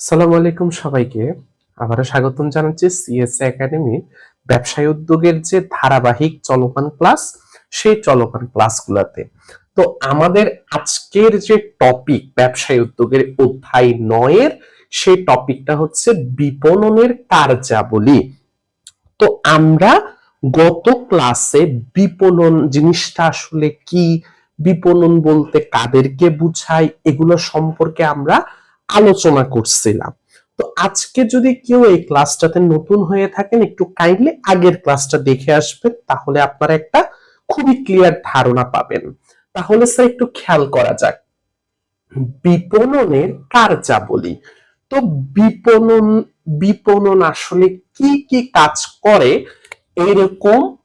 আসসালামু আলাইকুম সবাইকে। আবারও স্বাগতম জানাচ্ছি সিএসএ একাডেমি ব্যবসায় উদ্যোগের যে ধারাবাহিক চলমান ক্লাস, সেই চলমান ক্লাসগুলোতে। তো আমাদের আজকের যে টপিক ব্যবসায় উদ্যোগের অধ্যায় নয়ের, সেই টপিকটা হচ্ছে বিপণনের কার্যাবলী। তো আমরা গত ক্লাসে বিপণন জিনিসটা আসলে কি, বিপণন বলতে কাদেরকে বুঝায় এগুলো সম্পর্কে আমরা আলোচনা করছিলাম। তো আজকে যদি কেউ এই ক্লাসটাতে নতুন হয়ে থাকেন, একটু কাইন্ডলি আগের ক্লাসটা দেখে আসবেন, তাহলে আপনারা একটা খুবই ক্লিয়ার ধারণা পাবেন। তাহলে স্যার একটু খেয়াল করা যাক। বিপণনের কার্যাবলী। তো বিপণন বিপণন আসলে কি কি কাজ করে? এরকম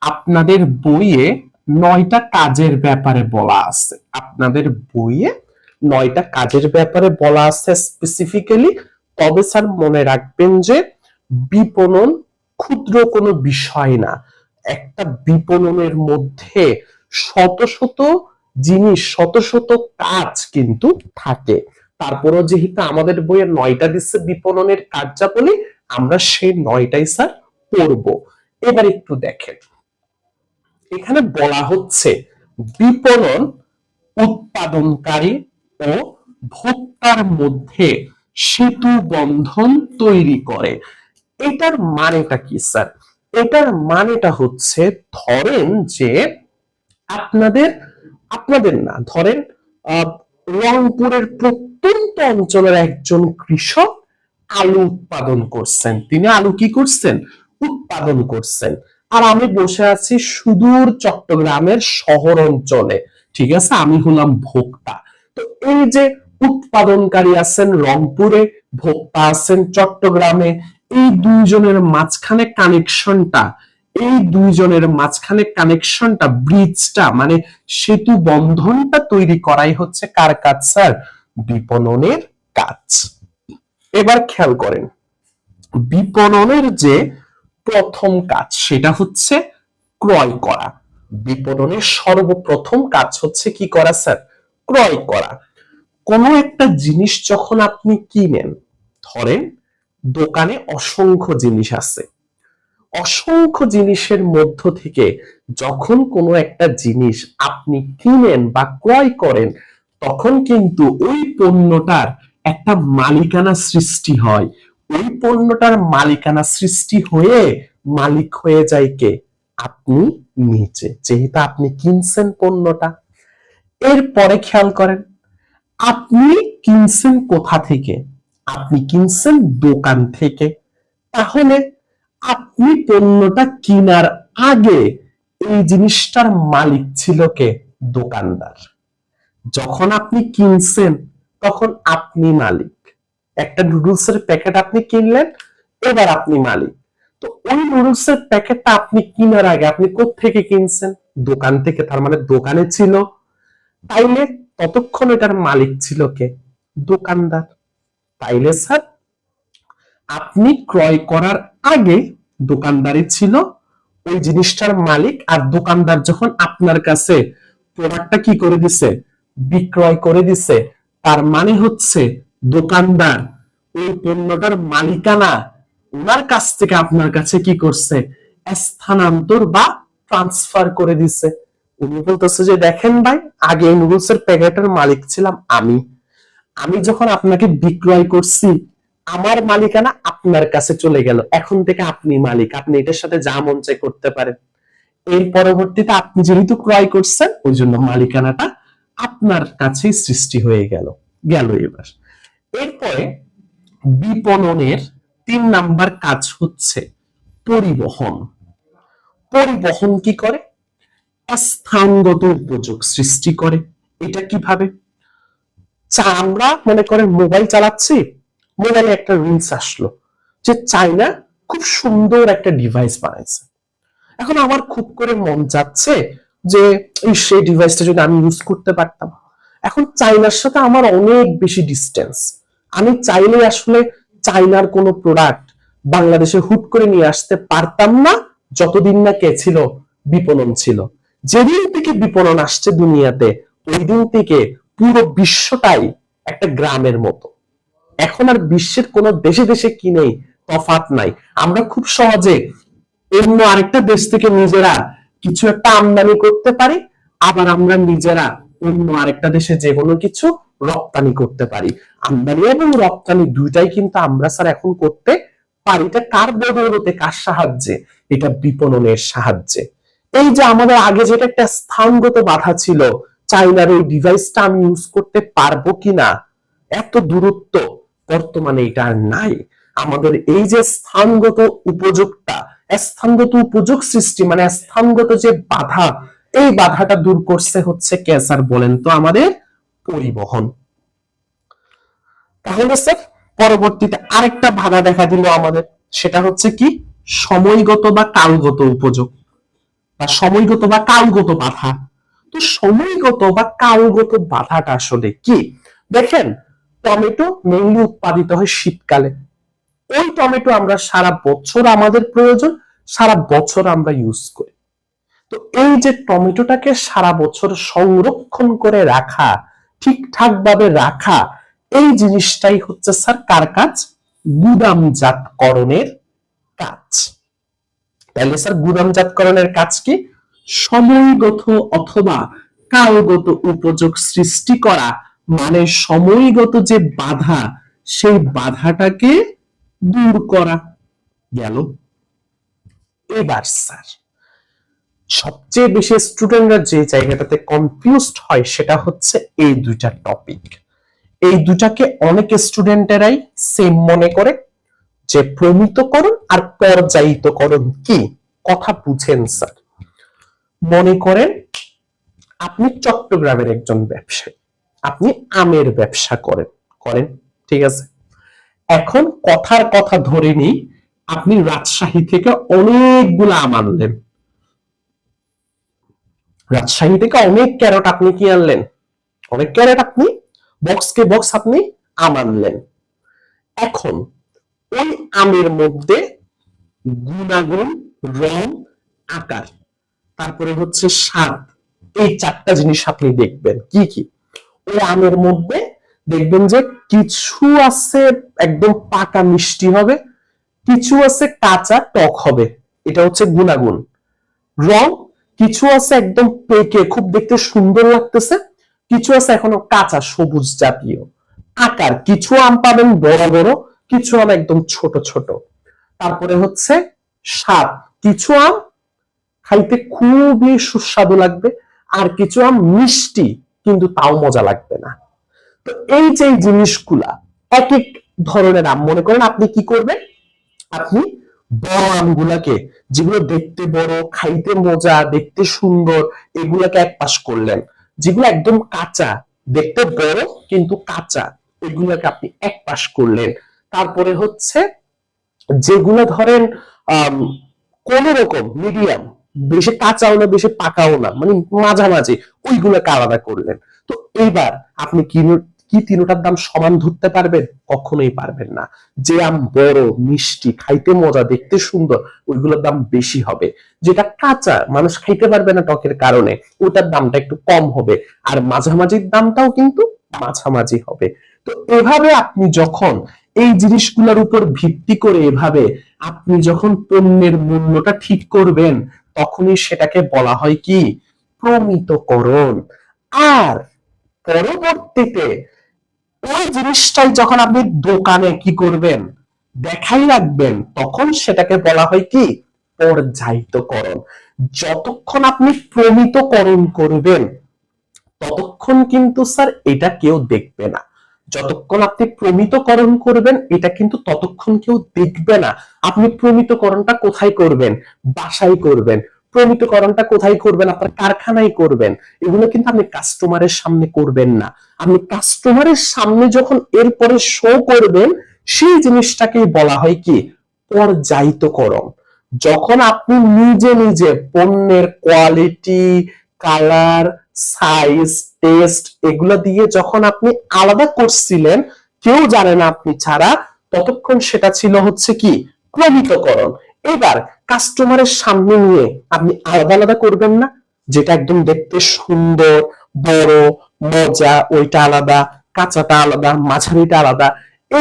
আপনাদের বইয়ে নয়টা কাজের ব্যাপারে বলা আছে। আপনাদের বইয়ে নয়টা কাজের ব্যাপারে বলা আছে স্পেসিফিক্যালি তবে স্যার মনে রাখবেন যে বিপণন ক্ষুদ্র কোনো বিষয় না। একটা বিপণনের মধ্যে শত শত জিনিস, শত শত কাজ কিন্তু থাকে। তারপরও যেহেতু আমাদের বইয়ে নয়টা দিচ্ছে বিপণনের কার্যাবলী, আমরা সেই নয়টাই স্যার পড়ব। এবার একটু দেখেন। এখানে বলা হচ্ছে বিপণন উৎপাদনকারী ও ভোক্তার মধ্যে সেতু বন্ধন তৈরি করে। এটার মানেটা কি, স্যার? এটার মানেটা হচ্ছে ধরেন যে আপনাদের আপনাদের না, ধরেন রংপুরের প্রত্যন্ত অঞ্চলের একজন কৃষক আলু উৎপাদন করছেন। তিনি আলু কি করছেন? উৎপাদন করছেন। আর আমি বসে আছি সুদূর চট্টগ্রামের শহর অঞ্চলে। ঠিক আছে? আমি হলাম ভোক্তা। তো এই যে উৎপাদনকারী আছেন রংপুরে, ভোক্তা আছেন চট্টগ্রামে, এই দুইজনের মাঝখানে কানেকশনটা, এই দুইজনের মাঝখানে কানেকশনটা, ব্রিজটা মানে সেতু বন্ধনটা তৈরি করাই হচ্ছে কার কাজ, স্যার? বিপণনের কাজ। এবার খেয়াল করেন, বিপণনের যে প্রথম কাজ, সেটা হচ্ছে ক্রয় করা। বিপণনের সর্বপ্রথম কাজ হচ্ছে কি করা, স্যার? ক্রয় করা। কোনো একটা জিনিস যখন আপনি কিনেন, ধরেন দোকানে অসংখ্য জিনিস আছে। অসংখ্য জিনিসের মধ্য থেকে যখন কোনো একটা জিনিস আপনি কিনেন বা ক্রয় করেন, তখন কিন্তু ওই পণ্যটার একটা মালিকানা সৃষ্টি হয়। ওই পণ্যটার মালিকানা সৃষ্টি হয়ে মালিক হয়ে যায় কে? আপনি নিচে। যেহেতু আপনি কিনছেন পণ্যটা। এরপরে খেয়াল করেন, আপনি কিনছেন কোথা থেকে? আপনি কিনছেন দোকান থেকে। তাহলে আপনি পণ্যটা কিনার আগে এই জিনিসটার মালিক ছিল কে? দোকানদার। যখন আপনি কিনছেন, তখন আপনি মালিক। একটা নুডলস এর প্যাকেট আপনি কিনলেন, এবার আপনি মালিক। তো ওই নুডলস এর প্যাকেটটা আপনি কিনার আগে আপনি কোথা থেকে কিনছেন? দোকান থেকে, তার মানে দোকানে ছিল তাইলে ততক্ষণ এটার মালিক ছিল কে? দোকানদার। তাইলে স্যার, আপনি ক্রয় করার আগে দোকানদারি ছিল, ওই জিনিসটার মালিক, আর দোকানদার যখন আপনার কাছে প্রোডাক্টটা কি করে দিছে? বিক্রয় করে দিছে। তার মানে হচ্ছে দোকানদার ওই পণ্যটার মালিকানা ওনার কাছ থেকে আপনার কাছে কি করছে? স্থানান্তর বা ট্রান্সফার করে দিছে। উনি বলতেছে যে, দেখেন ভাই, আগে নুডলস এর প্যাকেটের মালিক ছিলাম আমি। আমি যখন আপনাকে বিক্রয় করছি, আমার মালিকানা আপনার কাছে চলে গেল। এখন থেকে আপনি মালিক, আপনি এটার সাথে যা মন চাই করতে পারেন। এর পরবর্তীতে আপনি যেহেতু ক্রয় করছেন, ওই জন্য মালিকানাটা আপনার কাছেই সৃষ্টি হয়ে গেল গেল এবার। এরপরে বিপণনের তিন নাম্বার কাজ হচ্ছে পরিবহন। পরিবহন কি করে? স্থানগত উপযোগ সৃষ্টি করে। এটা কীভাবে? আমরা মনে করেন মোবাইল চালাচ্ছি, মোবাইলে একটা রিলস আসলো যে চাইনা খুব সুন্দর একটা ডিভাইস বানাইছে। এখন আমার খুব করে মন যে সেই ডিভাইসটা যদি আমি ইউজ করতে পারতাম। এখন চাইনার সাথে আমার অনেক বেশি ডিস্টেন্স আমি চাইলে আসলে চাইনার কোনো প্রোডাক্ট বাংলাদেশে হুট করে নিয়ে আসতে পারতাম না, যতদিন না কে ছিল, বিপণন ছিল। যেদিন থেকে বিপণন আসছে দুনিয়াতে ওই দিন থেকে পুরো বিশ্বটাই একটা গ্রামের মতো। এখন আর বিশ্বের কোন দেশে দেশে কি নেই তফাত নাই। আমরা খুব সহজে অন্য আরেকটা দেশ থেকে নিজেরা কিছু একটা আমদানি করতে পারি, আবার আমরা নিজেরা অন্য আরেকটা দেশে যে কোনো কিছু রপ্তানি করতে পারি। আমদানি এবং রপ্তানি দুইটাই কিন্তু আমরা স্যার এখন করতে পারি। এটা কার বদৌলতে, কার সাহায্যে? এটা বিপণনের সাহায্যে। এই যে আমাদের আগে যেটা একটা স্থানগত বাধা ছিল, চাইনার ওই ডিভাইসটা আমি ইউজ করতে পারব কিনা, এত দূরত্ব বর্তমানে এটা আর নাই। আমাদের এই যে স্থানগত উপযোগটা, স্থানগত উপযোগ সৃষ্টি মানে স্থানগত যে বাধা, এই বাধাটা দূর করছে হচ্ছে ক্যান্সার বলেন তো আমাদের পরিবহন। তাহলে স্যার, পরবর্তীতে আরেকটা বাধা দেখা দিল আমাদের, সেটা হচ্ছে কি? সময়গত বা কালগত উপযোগ। বা সময়গত বা কালগত বাধা। তো সময়গত বা কালগত বাধাটা আসলে কি? দেখেন, টমেটো মেইনলি উৎপাদিত হয় শীতকালে। ওই টমেটো আমরা সারা বছর আমাদের প্রয়োজন, সারা বছর আমরা ইউজ করি। তো এই যে টমেটোটাকে সারা বছর সংরক্ষণ করে রাখা ঠিকঠাক ভাবে রাখা, এই জিনিসটাই হচ্ছে স্যার কার কাজ? গুদামজাতকরণের কাজ। তাহলে স্যার গুদামজাতকরণের কাজ কি? সময়গত অথবা কালগত উপযোগ সৃষ্টি করা মানে সময়গত যে বাধা, সেই বাধাটাকে দূর করা। গেল। এবার স্যার, সবচেয়ে বেশি স্টুডেন্টরা যে জায়গাটাতে কনফিউজড হয়, সেটা হচ্ছে এই দুইটা টপিক এই দুটাকে অনেক স্টুডেন্টেরাই সেম মনে করে যে প্রমিতকরণ আর পর্যায়িতকরণ কি? কথা বুঝেন, স্যার। মনে করেন, আপনি চট্টগ্রামের একজন ব্যবসায়ী। আপনি আমের ব্যবসা করেন করেন, ঠিক আছে? এখন কথার কথা ধরে নি আপনি রাজশাহী থেকে অনেকগুলো আম আনলেন। রাজশাহী থেকে অনেক ক্যারট আপনি কি আনলেন? অনেক ক্যারট আপনি বক্স কে বক্স আপনি আম আনলেন। এখন ওই আমের মধ্যে গুণাগুণ, রং, আকার। তারপরে হচ্ছে স্বাদ। এই চারটা জিনিস আপনি দেখবেন। কি কি? ওই আমের মধ্যে দেখবেন যে কিছু আছে একদম পাকা মিষ্টি হবে, কিছু আছে কাঁচা টক হবে। এটা হচ্ছে গুণাগুণ। রং, কিছু আছে একদম পেকে, খুব দেখতে সুন্দর লাগতেছে, কিছু আছে এখনও কাঁচা, সবুজ জাতীয়। আকার, কিছু আম পাবেন বড় বড় কিছু আম একদম ছোট ছোট। তারপরে হচ্ছে স্বাদ। কিছু আম খাইতে খুবই সুস্বাদু লাগবে, আর কিছু আম মিষ্টি, কিন্তু তাও মজা লাগবে না। তো এই যে জিনিসগুলা এক এক ধরনের আম। মনে করেন আপনি কি করবেন? আপনি বড় আমগুলাকে, যেগুলো দেখতে বড়, খাইতে মজা, দেখতে সুন্দর, এগুলাকে এক পাশ করলেন। যেগুলো একদম কাঁচা, দেখতে বড়, কিন্তু কাঁচা ওইগুলাকে আপনি এক পাশ করলেন। তারপরে হচ্ছে যেগুলো ধরেন কোন রকম মিডিয়াম বেশি কাঁচাও না, বেশি পাকাও না মানে মাঝামাঝি ওইগুলোকে আলাদা করলেন। তো এইবার আপনি কি কি তিনটার দাম সমান ধরতে পারবেন? কখনোই পারবেন না। যে আম বড়, মিষ্টি, খাইতে মজা, দেখতে সুন্দর, ওইগুলোর দাম বেশি হবে। যেটা কাঁচা, মানুষ খাইতে পারবে না টকের কারণে, ওটার দামটা একটু কম হবে, আর মাঝামাঝির দামটাও কিন্তু মাঝামাঝি হবে। তো এভাবে আপনি যখন এই জিনিসগুলোর উপর ভিত্তি করে এভাবে আপনি যখন পণ্যের মূল্যটা ঠিক করবেন, তখনই সেটাকে বলা হয় কি? প্রমিতকরণ। আর পরবর্তীতে ওই জিনিসটাই যখন আপনি দোকানে কি করবেন, দেখাই রাখবেন, তখন সেটাকে বলা হয় কি? পর্যায়িতকরণ। যতক্ষণ আপনি প্রমিতকরণ করবেন, ততক্ষণ কিন্তু স্যার এটা কেউ দেখবে না। যতক্ষণ আপনি প্রমিতকরণ করবেন, এটা কিন্তু ততক্ষণ কেউ দেখবে না। আপনি প্রমিতকরণটা কোথায় করবেন? বাসায় করবেন। প্রমিতকরণটা কোথায় করবেন? আপনার কারখানায় করবেন। এগুলো কিন্তু আপনি কাস্টমারের সামনে করবেন না। আপনি কাস্টমারের সামনে যখন এরপরে শো করবেন, সেই জিনিসটাকেই বলা হয় কি? পর্যায়িতকরণ। যখন আপনি নিজে নিজে পণ্যের কোয়ালিটি কালার সাইজ টেস্ট এগুলো দিয়ে যখন আপনি আলাদা করছিলেন, কেউ জানে না আপনি ছাড়া, ততক্ষণ সেটা ছিল হচ্ছে কি? প্রমিতকরণ। এবার কাস্টমারের সামনে নিয়ে আপনি আলাদা আলাদা করবেন না, যেটা একদম দেখতে সুন্দর, বড়, মজা, ওইটা আলাদা, কাঁচাটা আলাদা, মাঝারিটা আলাদা।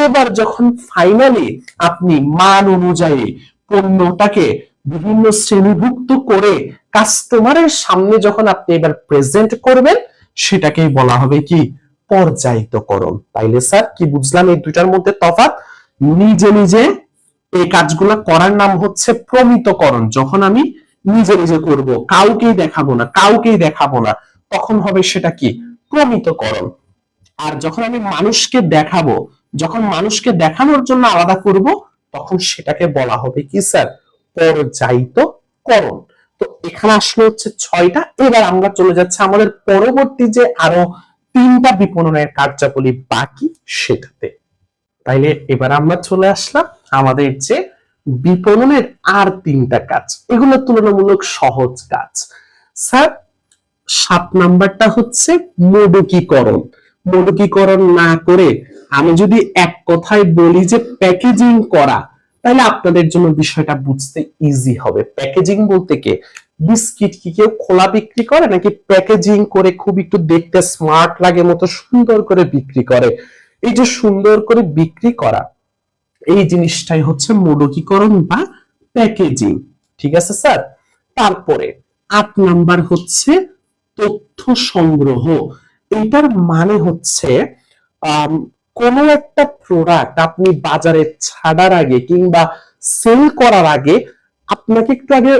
এবার যখন ফাইনালি আপনি মান অনুযায়ী পণ্যটাকে বিভিন্ন শ্রেণীভুক্ত করে কাস্টমারের সামনে যখন আপনি এবার প্রেজেন্ট করবেন, সেটাকেই বলা হবে কি? পর্যায়িতকরণ। তাইলে স্যার কি বুঝলাম এই দুটার মধ্যে তফাৎ? নিজে নিজে এই কাজগুলো করার নাম হচ্ছে প্রমিতকরণ। যখন আমি নিজে নিজে করব, কাউকেই দেখাবো না, কাউকেই দেখাবো না, তখন হবে সেটা কি? প্রমিতকরণ। আর যখন আমি মানুষকে দেখাবো, যখন মানুষকে দেখানোর জন্য আলাদা করব, তখন সেটাকে বলা হবে কি স্যার পর্যায়িতকরণ তো এখানে আসলে হচ্ছে ছয়টা। এবার আমরা চলে যাচ্ছি আমাদের পরবর্তী যে আরও তিনটা বিপণনের কার্যাবলী বাকি সেটাতে। তাইলে এবার আমরা চলে আসলাম আমাদের যে বিপণনের আর তিনটা কাজ। এগুলো তুলনামূলক সহজ কাজ। স্যার, সাত নাম্বারটা হচ্ছে মোডকীকরণ মোডকীকরণ না করে আমি যদি এক কথায় বলি যে প্যাকেজিং করা তাহলে আপনাদের জন্য বিষয়টা বুঝতে ইজি হবে। প্যাকেজিং বলতে কি? বিস্কিট কি কেউ খোলা বিক্রি করে নাকি প্যাকেজিং করে খুব একটু দেখতে স্মার্ট লাগে মতো সুন্দর করে বিক্রি করে? এই যে সুন্দর করে বিক্রি করা, এই জিনিসটাই হচ্ছে মোডকীকরণ বা প্যাকেজিং ঠিক আছে স্যার? তারপরে আট নাম্বার হচ্ছে তথ্য সংগ্রহ। এটার মানে হচ্ছে কোনো একটা প্রোডাক্ট আপনি বাজারে ছাড়ার আগে কিংবা সেল করার আগে আপনাকে একটু আগে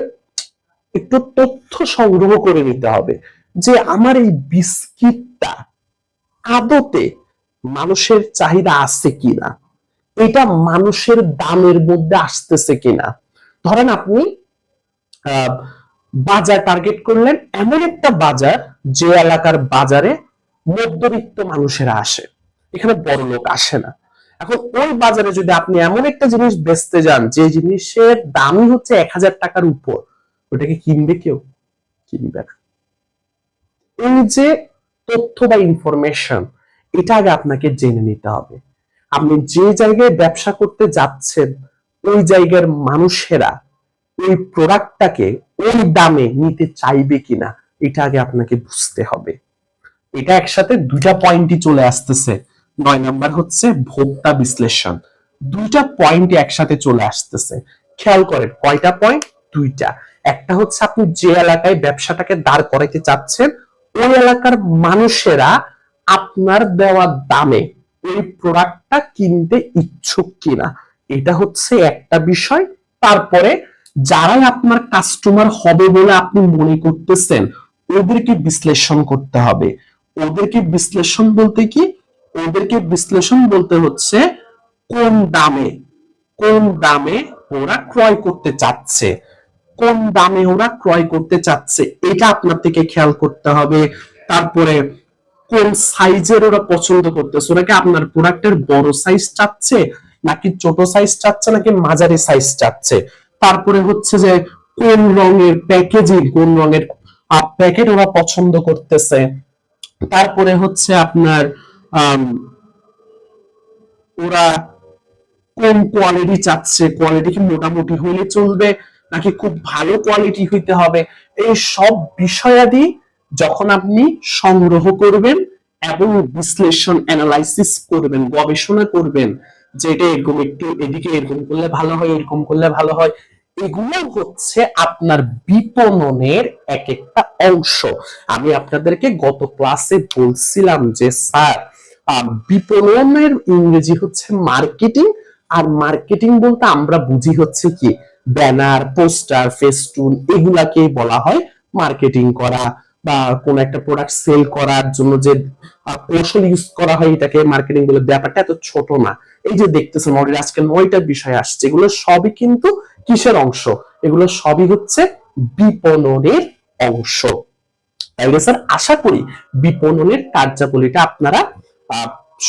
একটু তথ্য সংগ্রহ করে নিতে হবে যে আমার এই বিস্কিটটা আদতে মানুষের চাহিদা আছে কিনা? এটা মানুষের দামের মধ্যে আসতেছে কিনা? ধরেন আপনি বাজার টার্গেট করলেন এমন একটা বাজার যে এলাকার বাজারে মধ্যবিত্ত মানুষেরা আসে। এখানে বড় লোক আসে না। এখন ওই বাজারে যদি আপনি এমন একটা জিনিস বেচতে যান, যে জিনিসের দামই হচ্ছে এক হাজার টাকার উপর, ওটাকে কিনবে কেউ? কিনবে না। এই যে তথ্য বা ইনফরমেশন এটা আগে আপনাকে জেনে নিতে হবে। আপনি যে জায়গায় ব্যবসা করতে যাচ্ছেন, ওই জায়গার মানুষেরা ওই প্রোডাক্টটাকে ওই দামে নিতে চাইবে কিনা, এটা আগে আপনাকে বুঝতে হবে। এটা একসাথে দুইটা পয়েন্টই চলে আসতেছে। নয় নাম্বার হচ্ছে ভোক্তা বিশ্লেষণ। দুইটা পয়েন্ট একসাথে চলে আসতেছে। খেয়াল করেন, কয়টা পয়েন্ট দুইটা। একটা হচ্ছে আপনি যে এলাকায় ব্যবসাটাকে দাঁড় করাইতে চাচ্ছেন, ওই এলাকার মানুষেরা আপনার দেওয়া দামে ওই প্রোডাক্টটা কিনতে ইচ্ছুক কিনা। এটা হচ্ছে একটা বিষয়। তারপরে যারাই আপনার কাস্টমার হবে বলে আপনি মনে করতেছেন, ওদেরকে বিশ্লেষণ করতে হবে। ওদেরকে বিশ্লেষণ বলতে কি? ওদেরকে বিশ্লেষণ বলতে হচ্ছে কোন দামে কোন দামে ওরা ক্রয় করতে চাচ্ছে। কোন দামে ওরা ক্রয় করতে চাচ্ছে, এটা আপনার থেকে খেয়াল করতে হবে। তারপরে কোন সাইজের ওরা পছন্দ করতেছে, ওরা কি আপনার প্রোডাক্টের বড় সাইজ চাচ্ছে, নাকি ছোট সাইজ চাচ্ছে, নাকি মাঝারি সাইজ চাচ্ছে? তারপরে হচ্ছে যে কোন রঙের প্যাকেজিং কোন রঙের প্যাকেট ওরা পছন্দ করতেছে। তারপরে হচ্ছে আপনার ওরা কোন কোয়ালিটি চাচ্ছে কোয়ালিটি কি মোটামুটি হলে চলবে, নাকি খুব ভালো কোয়ালিটি হইতে হবে? এই সব বিষয়াদি যখন আপনি সংগ্রহ করবেন এবং বিশ্লেষণ অ্যানালাইসিস করবেন, গবেষণা করবেন, যে এটা এরকম একটু এদিকে এরকম করলে ভালো হয়, এরকম করলে ভালো হয়, এগুলো হচ্ছে আপনার বিপণনের এক একটা অংশ। আমি আপনাদেরকে গত ক্লাসে বলছিলাম যে, স্যার বিপণনের ইংরেজি হচ্ছে মার্কেটিং আর মার্কেটিং বলতে আমরা বুঝি হচ্ছে কি? ব্যানার, পোস্টার ফেস্টুন এগুলাকেই বলা হয় মার্কেটিং করা বা কোন একটা প্রোডাক্ট সেল করার জন্য যে কৌশল ইউজ করা হয় এটাকে মার্কেটিং বলে। ব্যাপারটা এত ছোট না। এই যে দেখতেছেন অলরেডি আজকে নয়টা বিষয় আসছে। এগুলো সবই কিন্তু কিসের অংশ? এগুলো সবই হচ্ছে বিপণনের অংশ। তাইলে স্যার? আশা করি বিপণনের কার্যাবলীটা আপনারা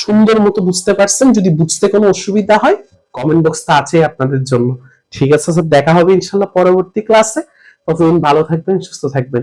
সুন্দর মতো বুঝতে পারছেন, যদি বুঝতে কোনো অসুবিধা হয় কমেন্ট বক্স তো আছে আপনাদের জন্য। ঠিক আছে স্যার দেখা হবে ইনশাল্লাহ পরবর্তী ক্লাসে ততদিন ভালো থাকবেন, সুস্থ থাকবেন।